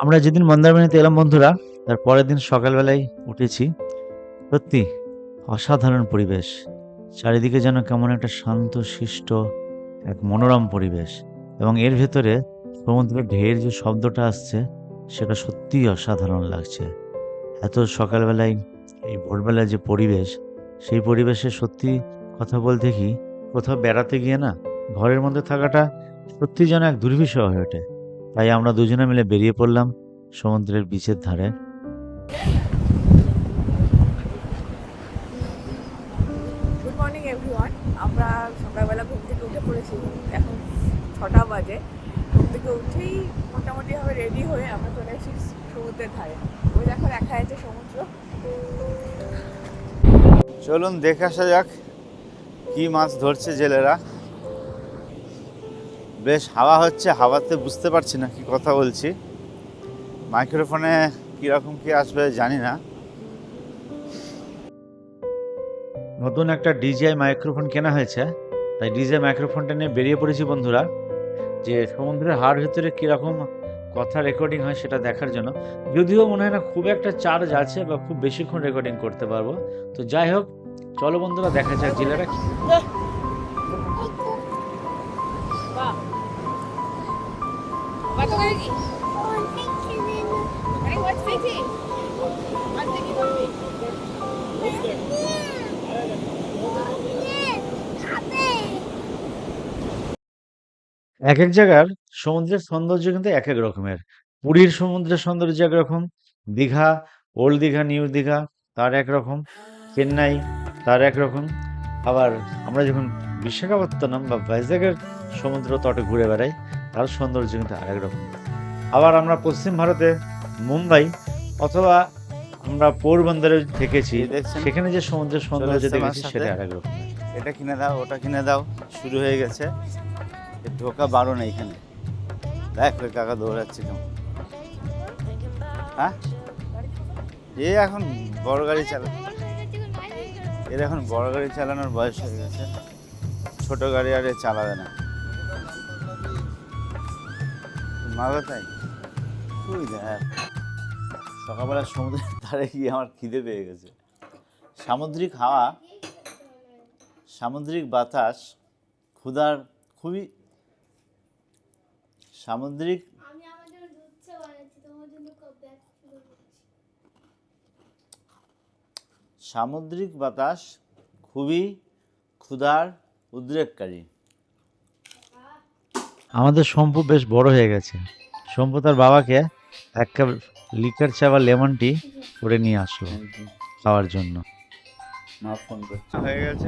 আমরা যেদিন মন্দারমণিতে এলাম বন্ধুরা, তার পরের দিন সকালবেলায় উঠেছি। সত্যি অসাধারণ পরিবেশ। চারিদিকে যেন কেমন একটা শান্ত, শিষ্ট, এক মনোরম পরিবেশ। এবং এর ভেতরে সমুদ্রের ঢেউয়ের যে শব্দটা আসছে, সেটা সত্যিই অসাধারণ লাগছে। এত সকালবেলায়, এই ভোরবেলায় যে পরিবেশ, সেই পরিবেশে সত্যি কথা বলতে কি, কোথাও বেড়াতে গিয়ে না, ঘরের মধ্যে থাকাটা সত্যি যেন এক দুর্বিষহ হয়ে ওঠে। তাই আমরা দুজনে মিলে বেরিয়ে পড়লাম সমুদ্রের বিচের ধারে। গুড মর্নিং এভরিওয়ান আমরা সকালবেলা ঘুম থেকে উঠে পড়েছি। এখন ছটা বাজে। ঘুম থেকে উঠেই মোটামুটিভাবে রেডি হয়ে আমরা চলে এসেছি সমুদ্রের ধারে। ওই দেখো দেখা যাচ্ছে সমুদ্র। চলুন দেখে আসা যাক কি মাছ ধরছে জেলেরা। বেশ হাওয়া হচ্ছে হাওয়াতে বুঝতে পারছি না কি কথা বলছি। মাইক্রোফোনে কীরকম কি আসবে জানি না। নতুন একটা ডিজিআই মাইক্রোফোন কেনা হয়েছে তাই ডিজিআই মাইক্রোফোনটা নিয়ে বেরিয়ে পড়েছি বন্ধুরা। যে সমুদ্রের হাড় ভেতরে কীরকম কথা রেকর্ডিং হয় সেটা দেখার জন্য। যদিও মনে হয় না খুব একটা চার্জ আছে বা খুব বেশিক্ষণ রেকর্ডিং করতে পারব। তো যাই হোক চলো বন্ধুরা দেখা যাক জেলেরা এক এক জায়গার সমুদ্রের সৌন্দর্য কিন্তু এক এক রকমের। পুরীর সমুদ্রের সৌন্দর্য একরকম দীঘা, ওল্ড দীঘা, নিউ দীঘা, তার একরকম চেন্নাই, তার একরকম আবার আমরা যখন বিশাখাপত্তনম বা ভাইজ্যাগের সমুদ্র তটে ঘুরে বেড়াই তার সৌন্দর্য কিন্তু আরেক রকম। আবার আমরা পশ্চিম ভারতে মুম্বাই অথবা আমরা পোরবন্দরে থেকেছি সেখানে যে সমুদ্রের সৌন্দর্য দেখেছি। সেটা আরেক রকম। এটা কিনে দাও ওটা কিনে দাও শুরু হয়ে গেছে। এ ঢোকা বারণ এইখানে দেখ ওই কাকা দৌড়াচ্ছে কেমন। হ্যাঁ? এ এখন বড় গাড়ি চালা এর এখন বড় গাড়ি চালানোর বয়স হয়ে গেছে। ছোট গাড়ি আর এ চালাবে না। মাগো তাই? দেখ। সকালবেলা সমুদ্রের ধারে গিয়ে আমার খিদে পেয়ে গেছে। সামুদ্রিক হাওয়া সামুদ্রিক বাতাস ক্ষুধার খুবই সামুদ্রিক সামুদ্রিক বাতাস খুবই ক্ষুধার উদ্রেককারী। আমাদের শম্পু বেশ বড় হয়ে গেছে। শম্পু তার বাবাকে এক কাপ লিকার চা বা লেমন টি করে নিয়ে আসলো খাওয়ার জন্য। মা ফোন করছে। হয়ে গেছে।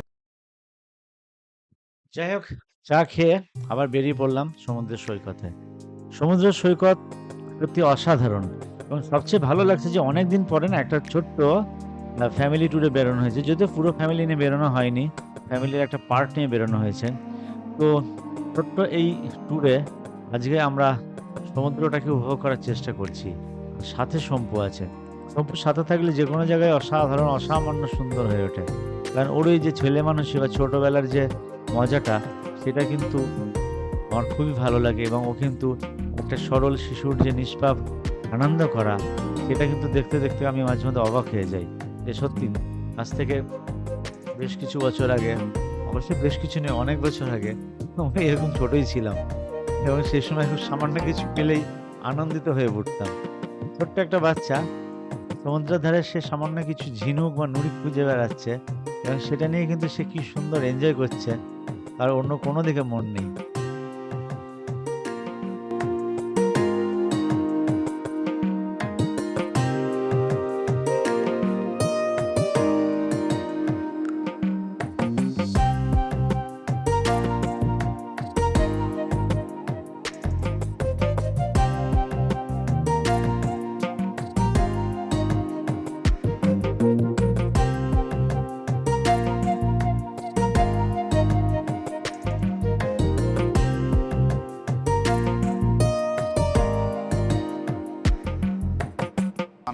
যাই হোক চা খেয়ে আবার বেরিয়ে পড়লাম সমুদ্রের সৈকতে। সমুদ্রের সৈকত সত্যি অসাধারণ এবং সবচেয়ে ভালো লাগছে যে অনেক দিন পরে না একটা ছোট্ট ফ্যামিলি ট্যুরে বেরোনো হয়েছে। যদিও পুরো ফ্যামিলি নিয়ে বেরোনো হয়নি ফ্যামিলির একটা পার্ট নিয়ে বেরোনো হয়েছে। তো ছোট্ট এই ট্যুরে আজকে আমরা সমুদ্রটাকে উপভোগ করার চেষ্টা করছি। সাথে শম্পু আছে। শম্পুর সাথে থাকলে যে কোনো জায়গায় অসাধারণ, অসামান্য সুন্দর হয়ে ওঠে। কারণ ওর ওই যে ছেলে মানুষই বা ছোটোবেলার যে মজাটা, সেটা কিন্তু আমার খুবই ভালো লাগে এবং ও কিন্তু একটা সরল শিশুর যে নিষ্পাপ আনন্দ করা, সেটা কিন্তু দেখতে দেখতে আমি মাঝে মধ্যে অবাক হয়ে যাই। যে সত্যি, আজ থেকে বেশ কিছু বছর আগে অবশ্যই বেশ কিছু নেই অনেক বছর আগে আমি এরকম ছোটই ছিলাম। এবং সেই সময় খুব সামান্য কিছু পেলেই আনন্দিত হয়ে উঠতাম। ছোট্ট একটা বাচ্চা সমুদ্রের ধারে সে সামান্য কিছু ঝিনুক বা নুড়ি খুঁজে বেড়াচ্ছে এবং সেটা নিয়ে কিন্তু সে কি সুন্দর এনজয় করছে আর অন্য কোনো দিকে মন নেই।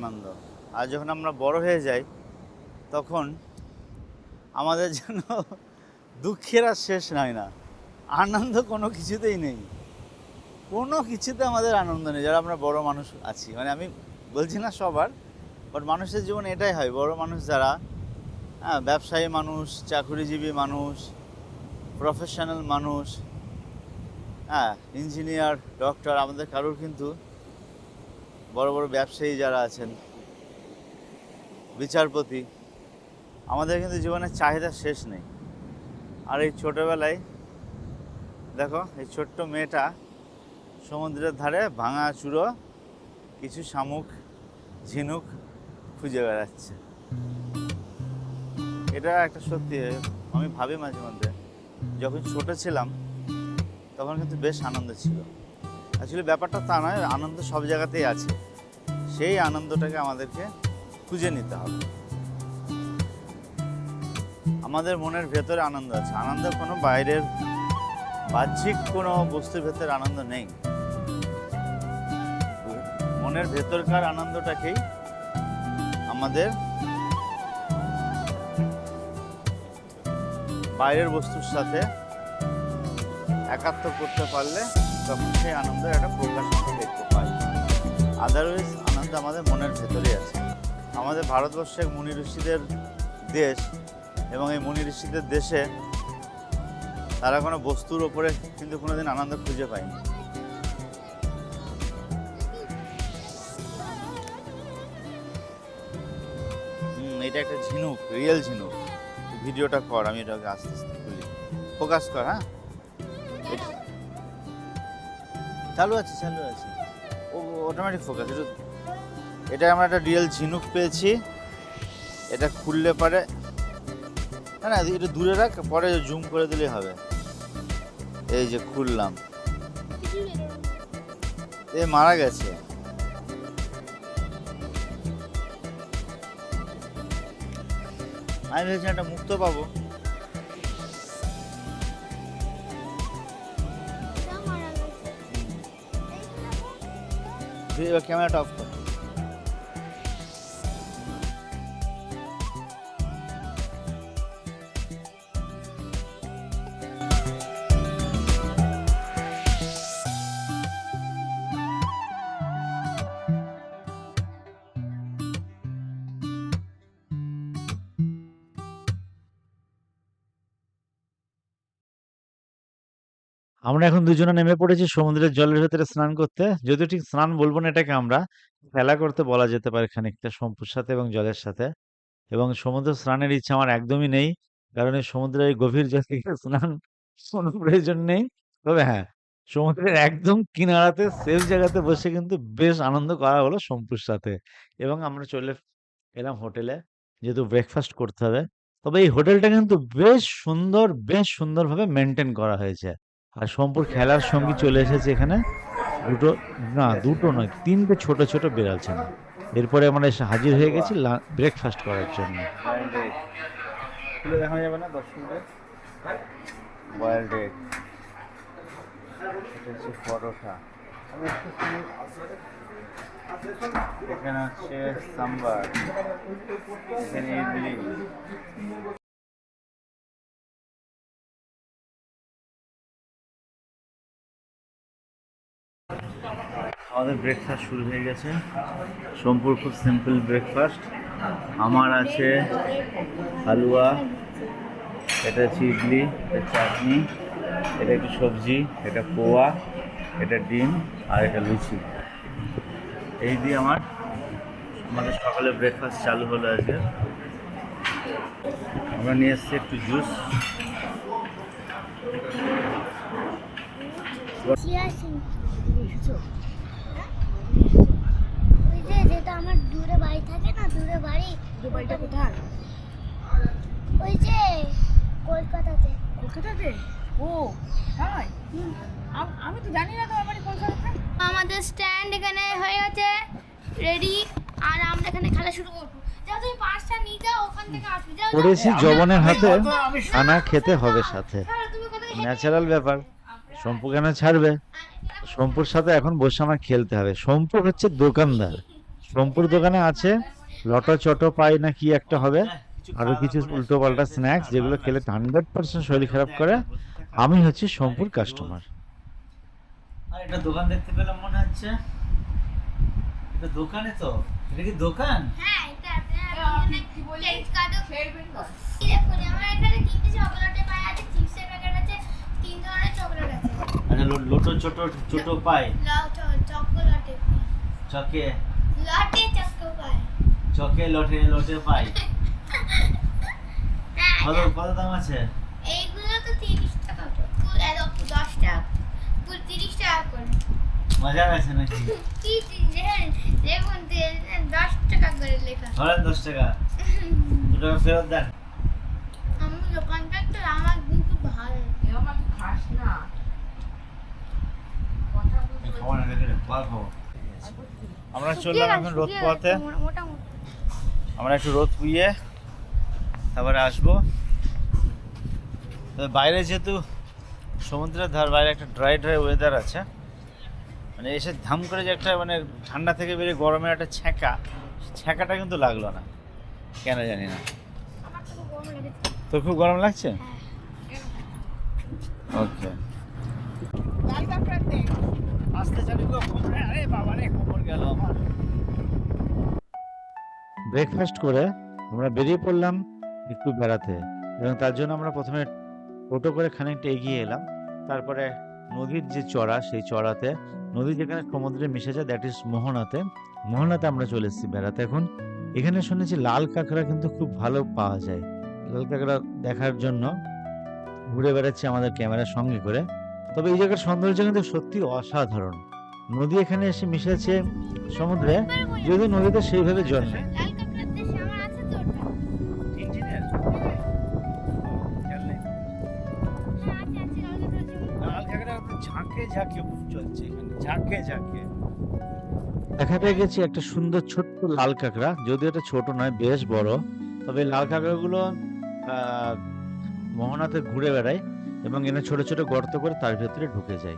আনন্দ। আর যখন আমরা বড় হয়ে যাই, তখন আমাদের জন্য দুঃখের আর শেষ নয় না। আনন্দ কোনো কিছুতেই নেই। কোনো কিছুতে আমাদের আনন্দ নেই। যারা আমরা বড় মানুষ আছি। মানে আমি বলছি না সবার বাট মানুষের জীবনে এটাই হয়। বড় মানুষ যারা হ্যাঁ ব্যবসায়ী মানুষ, চাকরিজীবী মানুষ প্রফেশনাল মানুষ হ্যাঁ ইঞ্জিনিয়ার ডক্টর আমাদের কারোর কিন্তু বড় বড় ব্যবসায়ী যারা আছেন, বিচারপতি, আমাদের কিন্তু জীবনের চাহিদা শেষ নেই। আর এই ছোটোবেলায়, দেখো, এই ছোট্ট মেয়েটা সমুদ্রের ধারে ভাঙা চুড়ো কিছু শামুক, ঝিনুক খুঁজে বেড়াচ্ছে। এটা একটা সত্যি, আমি ভাবি মাঝে মধ্যে, যখন ছোট ছিলাম, তখন কিন্তু বেশ আনন্দ ছিল। অ্যাকচুয়ালি ব্যাপারটা তা নয়, আনন্দ সব জায়গাতেই আছে। সেই আনন্দটাকে আমাদেরকে খুঁজে নিতে হবে। আমাদের মনের ভেতরে আনন্দ আছে। আনন্দ কোনো বাইরের বাহ্যিক কোনো বস্তুর ভেতরে আনন্দ নেই। মনের ভেতরকার আনন্দটাকেই আমাদের বাইরের বস্তুর সাথে একাত্ম করতে পারলে তখন সেই আনন্দের একটা প্রকাশ দেখতে পাই। আদারওয়াইজ আনন্দ আমাদের মনের ভেতরেই আছে। আমাদের ভারতবর্ষে মুনি ঋষিদের দেশ এবং এই মুনি ঋষিদের দেশে তারা কোনো বস্তুর ওপরে কিন্তু কোনোদিন আনন্দ খুঁজে পায়নি। এটা একটা ঝিনুক রিয়েল ঝিনুক। ভিডিওটা কর, আমি এটাকে আস্তে আস্তে খুলি। ফোকাস কর হ্যাঁ? চালু আছে চালু আছে। ও অটোমেটিক ফোকাস এটা এটা আমরা একটা রিয়েল ঝিনুক পেয়েছি। এটা খুললে পারে না না, এটা দূরে রাখ, পরে জুম করে দিলেই হবে। এই যে খুললাম। এ, মারা গেছে। আমি ভেবেছিলাম একটা মুক্ত পাবো। তুই এবার ক্যামেরাটা আমরা এখন দুজনে নেমে পড়েছি সমুদ্রের জলের ভেতরে স্নান করতে। যদিও ঠিক স্নান বলব না এটাকে আমরা, খেলা করতে বলা যেতে পারে খানিকটা শম্পুর সাথে এবং জলের সাথে। এবং সমুদ্র স্নানের ইচ্ছা আমার একদমই নেই, কারণ এই সমুদ্রের গভীর জলে স্নান কোনো প্রয়োজন নেই। তবে হ্যাঁ সমুদ্রের একদম কিনারাতে সেফ জায়গাতে বসে কিন্তু বেশ আনন্দ করা হলো শম্পুর সাথে। এবং আমরা চলে এলাম হোটেলে, যেহেতু ব্রেকফাস্ট করতে হবে। তবে এই হোটেলটা কিন্তু বেশ সুন্দর, বেশ সুন্দরভাবে মেনটেন করা হয়েছে। আর শম্পুর খেলার সঙ্গী চলে এসেছে এখানে। দুটো, না, দুটো নয়, তিনটে ছোট ছোট বিড়াল ছানা এরপরে আমরা এসে হাজির হয়ে গেছি ব্রেকফাস্ট করার জন্য। এখানে হচ্ছে সাম্বার। এখানে ইডলি। আমাদের ব্রেকফাস্ট শুরু হয়ে গেছে। সোমপুর খুব সিম্পল ব্রেকফাস্ট আমার আছে হালুয়া, এটা হচ্ছে ইডলি, এটা চাটনি, এটা একটু সবজি, এটা পোয়া, এটা ডিম আর এটা লুচি। এই দিয়ে আমার আমাদের সকালে ব্রেকফাস্ট চালু হলো আজকে। আমরা নিয়ে এসেছি একটু জুস সিং ওই যে যেটা আমার দূরে বাড়ি থাকে না দূরে বাড়ি। দুবাইটা কোথায়? ওই যে কলকাতাতে। কলকাতাতে? ও তাই? আমি তো জানি না তোমার বাড়ি কলকাতাতে। আমাদের স্ট্যান্ড এখানে হয়ে গেছে রেডি আর আমরা এখানে খেলা শুরু করব। যাও তুমি পাঁচটা নিয়ে যাও ওখান থেকে আসবে। যাও যাও। পড়েছি জবনের হাতে আমি খানা খেতে হবে সাথে। ন্যাচারাল ব্যাপার। শম্পু কেন ছাড়বে? শম্পুর সাথে এখন বসে আমার খেলতে হবে। শম্পু হচ্ছে দোকানদার। শম্পুর দোকানে আছে। লটো চটো পাই না কি একটা হবে। আরও কিছু উল্টো পাল্টা স্ন্যাক্স যেগুলো খেলে হান্ড্রেড পার্সেন্ট শরীর খারাপ করে। আমি হচ্ছি শম্পুর কাস্টমার আর এটা দোকান দেখতে পেলাম মনে হচ্ছে। এটা দোকানে তো? এটা কি দোকান? হ্যাঁ এটা আপনি কি বললেন? কার্ডও ফেরবেন না দেখুন আমার এখানে তিনটে চকলেটের পাই আছে চিপসের প্যাকেট আছে তিন ধরনের চকলেট আছে। আচ্ছা লোটো ছোট ছোট পাই। চকলেটে চকে। লটে চকো পাই চকে লোটে লোটে পাই। কত কত দাম আছে? এইগুলো তো তিরিশ টাকা দশ টাকা তিরিশ টাকা করে। মজা গেছে নাকি? কি দেখুন দশ টাকা করে লেখা। ধরেন দশ টাকা। দু টাকা ফেরত দেন। আমার দোকানটা তো আমার কিন্তু ভালো। খাস না। কথা বলতে খাব না রেখে দে, পরে খাব। আমরা চললাম এখন রোদ পোয়াতে আমরা একটু রোদ পুইয়ে তারপরে আসব। বাইরে যেহেতু সমুদ্রের ধার বাইরে একটা ড্রাই ড্রাই ওয়েদার আছে। মানে এসে ধাম করে যে একটা মানে ঠান্ডা থেকে বেরিয়ে গরমের একটা ছ্যাঁকা ছ্যাঁকাটা কিন্তু লাগল না। কেন জানি না। তোর খুব গরম লাগছে? হ্যাঁ। ওকে দে আরে বাবা রে কোমর গেল আমার। ব্রেকফাস্ট করে আমরা বেরিয়ে পড়লাম একটু বেড়াতে এবং তার জন্য আমরা প্রথমে টোটো করে খানিকটা এগিয়ে এলাম। তারপরে নদীর যে চড়া, সেই চড়াতে, নদী যেখানে সমুদ্রে মিশে যায় দ্যাট ইজ মোহনাতে। মোহনাতে আমরা চলে এসেছি বেড়াতে এখন। এখানে শুনেছি লাল কাঁকড়া কিন্তু খুব ভালো পাওয়া যায়। লাল কাঁকড়া দেখার জন্য ঘুরে বেড়াচ্ছি আমাদের ক্যামেরার সঙ্গে করে। তবে এই জায়গার সৌন্দর্য কিন্তু সত্যি অসাধারণ। নদী এখানে এসে মিশেছে সমুদ্রে যদি নদীতে সেইভাবে জল নেই। দেখা পেয়ে গেছি একটা সুন্দর ছোট্ট লাল কাঁকড়া, যদিও এটা ছোট নয়, বেশ বড়। তবে লাল কাঁকড়াগুলো মোহনাতে ঘুরে বেড়ায় এবং এনে ছোট ছোট গর্ত করে তার ভেতরে ঢুকে যায়।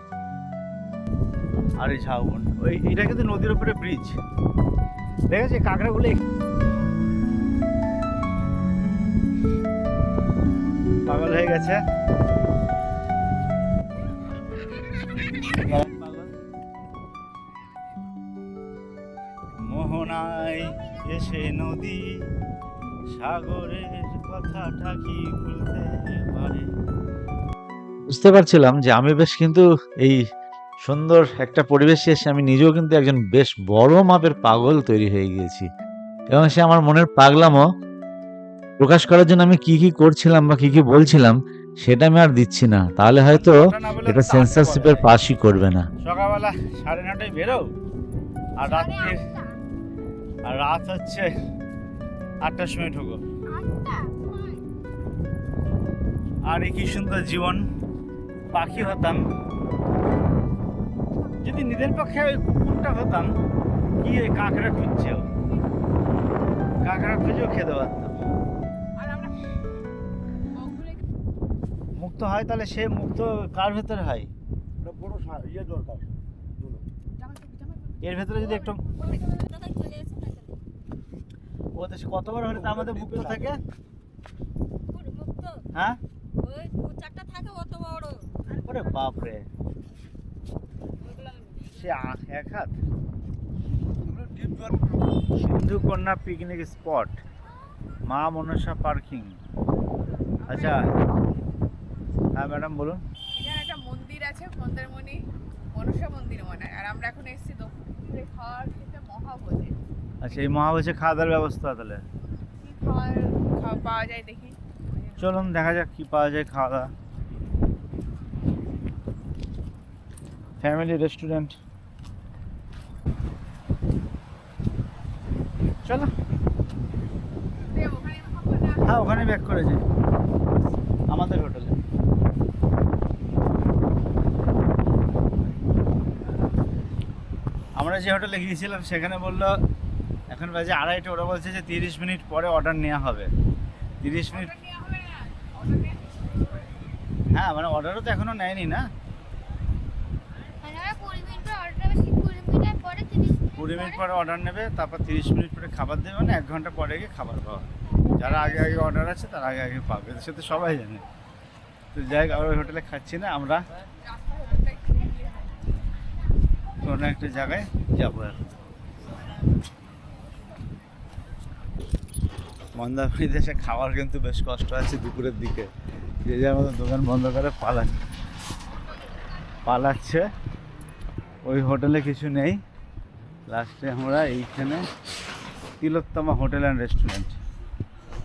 আর এই ঝাউবন, ওই এটা কিন্তু নদীর উপরে ব্রিজ দেখেছি কাঁকড়াগুলো এক- পাগল হয়ে গেছে। মোহনায় এসে নদী সাগরের কথাটা কি ভুলতে পারে? বুঝতে পারছিলাম যে আমি বেশ কিন্তু এই সুন্দর একটা পরিবেশে এসে আমি নিজেও কিন্তু একজন বেশ বড় মাপের পাগল তৈরি হয়ে গিয়েছি। এবং সে আমার মনের পাগলামও প্রকাশ করার জন্য আমি কি কি করছিলাম বা কি কি বলছিলাম সেটা আমি আর দিচ্ছি না। তাহলে হয়তো এটা সেন্সারশিপের পাশই করবে না। সকালবেলা সাড়ে নটায় বেরো আর রাত্রি আর রাত হচ্ছে আটটার সময় ঢুকো। আর এই কি সুন্দর জীবন। পাখি হতাম। যদি নিজের পক্ষে ওই কুকুরটা হতাম কি ওই কাঁকড়া খুঁজছেও? কাঁকড়া খুঁজেও খেতে পারতাম। মুক্ত হয় তাহলে সে মুক্ত কার ভেতরে হয়? বড় ইয়ে দরকার এর ভেতরে যদি একটু ও তো কতবার হলে তার মধ্যে মুক্ত থাকে? হ্যাঁ? ওরে বাপরে। সে এক হাত। সিন্ধু কন্যা পিকনিক স্পট মা মনসা পার্কিং আচ্ছা হ্যাঁ ম্যাডাম বলুন। এখানে একটা মন্দির আছে মন্দারমণি মনসা মন্দির মনে আর আমরা এখন এসেছি দক্ষিণে খাওয়ার খেতে মহাভোজে। আচ্ছা এই মহাবেশে খাওয়া দাওয়ার ব্যবস্থা তাহলে? কি খাওয়ার খাওয়া পাওয়া যায় দেখি। চলুন দেখা যাক কি পাওয়া যায় খাওয়া দাওয়া। ফ্যামিলি রেস্টুরেন্ট চলো। হ্যাঁ ওখানে ব্যাক করে যাই আমাদের হোটেলে। আমরা যে হোটেলে গিয়েছিলাম, সেখানে বলল, এখন বাজে আড়াইটে, ওরা বলছে যে তিরিশ মিনিট পরে অর্ডার নেওয়া হবে। তিরিশ মিনিট হ্যাঁ মানে অর্ডারও তো এখনও নেয়নি না মানে আমরা কুড়ি মিনিট পর অর্ডার বেশি কুড়ি মিনিটের পরে তিরিশ কুড়ি মিনিট পরে অর্ডার নেবে, তারপর তিরিশ মিনিট পরে খাবার দেবে মানে এক ঘণ্টা পরে গিয়ে খাবার পাওয়া যারা আগে আগে অর্ডার আছে, তারা আগে আগে পাবে, সে তো সবাই জানে। তো যাই হোক ওই হোটেলে খাচ্ছি না, আমরা। কোনো একটা জায়গায় যাব এখন মন্দারমণিতে এসে খাওয়ার কিন্তু বেশ কষ্ট আছে দুপুরের দিকে। যে যার মতো দোকান বন্ধ করে পালাচ্ছে। পালাচ্ছে, ওই হোটেলে কিছু নেই। লাস্টে আমরা এইখানে তিলোত্তমা হোটেল অ্যান্ড রেস্টুরেন্ট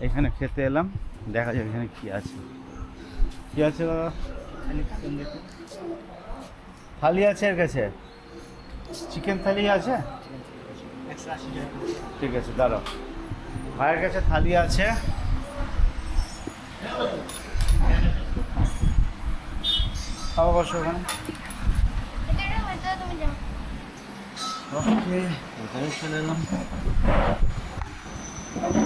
এখানে খেতে এলাম, দেখা যাক এখানে কি আছে। কি আছে দাদা থালি আছে এর কাছে? চিকেন থালি আছে? ঠিক আছে, দাঁড়াও। ভাইয়ের কাছে থালি আছে। খাওয়া বসো ওখানে এটা হয়তো তুমি যাও ওকে ওখানে চলে এলাম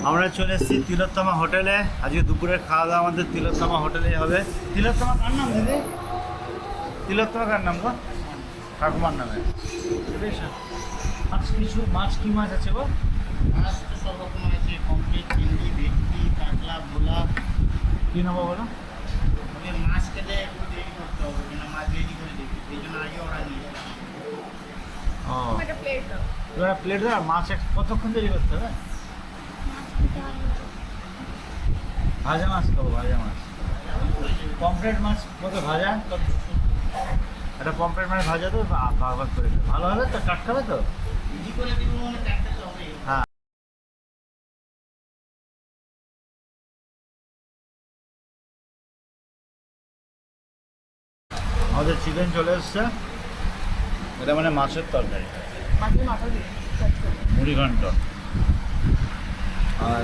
আমরা চলে এসেছি তিলোত্তমা হোটেলে। আজকে দুপুরের খাওয়া দাওয়া আমাদের তিলোত্তমা হোটেলেই হবে। তিলোত্তমা কার নাম দিদি? তিলোত্তমা কার নাম গো? ঠাকুমার নামে। মাছ কিছু মাছ কি মাছ আছে গো? মাছ তো সব রকম আছে চিংড়ি ভেটকি কাতলা ভোলা। কি নেব বলো? মাছ খেলে একটু দেরি করতে হবে কেন মাছ রেডি করে দেখি এই জন্য আগে অর্ডার নিয়েছিলাম ও একটা প্লেট দাও। মাছ এক- কতক্ষণ দেরি করতে হবে? ভাজা মাছ খাব ভাজা মাছ। পমফ্রেট মাছ কত ভাজা? একটা পমফ্রেট মাছ ভাজা তো বারবার করে। ভালো হবে তো? টাটকা হবে তো? ইজি করে দিব মানে হ্যাঁ। আমাদের চিকেন চলে এসছে। এটা মানে মাছের তরকারি। মাছের মুড়ি ঘন্ট। আর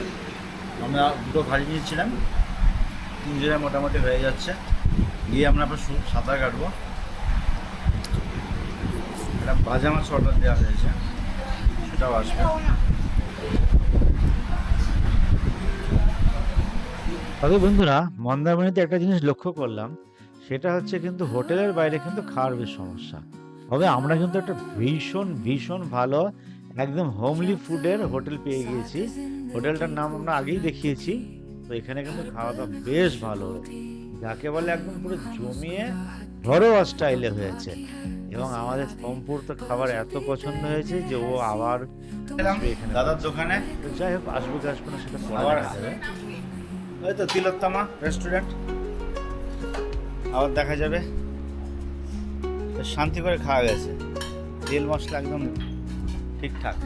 আমরা দুটো ভাজি নিয়েছিলাম। তিন জনের মোটামুটি হয়ে যাচ্ছে। গিয়ে আমরা আবার সাঁতার কাটবো। একটা ভাজা মাছ অর্ডার দেওয়া হয়েছে। সেটাও আসবে। তবে বন্ধুরা মন্দারমণিতে একটা জিনিস লক্ষ্য করলাম। সেটা হচ্ছে কিন্তু হোটেলের বাইরে কিন্তু খাওয়ার বেশ সমস্যা। তবে আমরা কিন্তু একটা ভীষণ ভীষণ ভালো একদম হোমলি ফুডের হোটেল পেয়ে গিয়েছি। হোটেলটার নাম আমরা আগেই দেখিয়েছি। তো এখানে কিন্তু খাওয়া দাওয়া বেশ ভালো। যাকে বলে একদম পুরো জমিয়ে ঘরোয়া স্টাইলে হয়েছে। এবং আমাদের সোমপুর তো খাবার এত পছন্দ হয়েছে যে ও আবার দাদার দোকানে। যাই হোক আসবে কি আসবে না সেটা আবার ওই তো তিলোত্তমা রেস্টুরেন্ট আবার দেখা যাবে। শান্তি করে খাওয়া গেছে তেল মশলা একদম ঠিকঠাক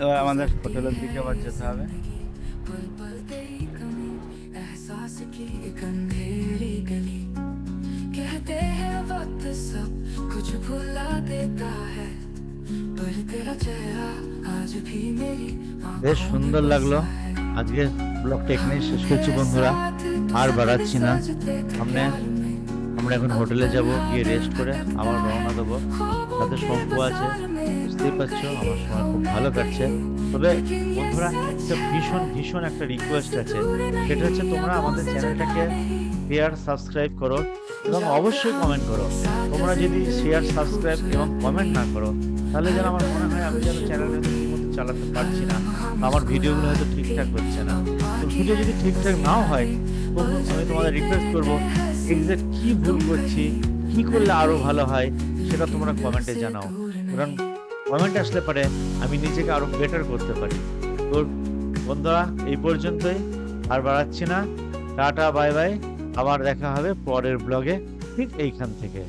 এবার আমাদের হোটেলের দিকে আবার যেতে হবে एहसास की एक अंधेरी गली कहते हैं वक्त सब कुछ भुला देता है पर तेरा चेहरा आज भी मेरी বেশ সুন্দর লাগলো আজকে ব্লগটা এখানেই শেষ করছি বন্ধুরা আর বাড়াচ্ছি না সামনে আমরা এখন হোটেলে যাব, গিয়ে রেস্ট করে আবার রওনা দেবো। সাথে শম্পু আছে, বুঝতেই পারছ, আমার সময় খুব ভালো কাটছে। তবে বন্ধুরা, একটা ভীষণ ভীষণ একটা রিকোয়েস্ট আছে। সেটা হচ্ছে তোমরা আমাদের চ্যানেলটাকে শেয়ার সাবস্ক্রাইব করো এবং অবশ্যই কমেন্ট করো। তোমরা যদি শেয়ার সাবস্ক্রাইব এবং কমেন্ট না করো, তাহলে যেন আমার মনে হয় আমি যেন চ্যানেলটা ঠিকমতো চালাতে পারছি না আমার ভিডিওগুলো হয়তো ঠিকঠাক হচ্ছে না। তো ভিডিও যদি ঠিকঠাক নাও হয় আমি তোমাদের রিকোয়েস্ট করব এক্সাক্ট কী ভুল করছি? কী করলে আরও ভালো হয়? সেটা তোমরা কমেন্টে জানাও। কারণ কমেন্ট আসলে পারে আমি নিজেকে আরও বেটার করতে পারি। তো বন্ধুরা, এই পর্যন্তই। আর বাড়াচ্ছি না। টাটা বাই বাই আবার দেখা হবে পরের ব্লগে ঠিক এইখান থেকে।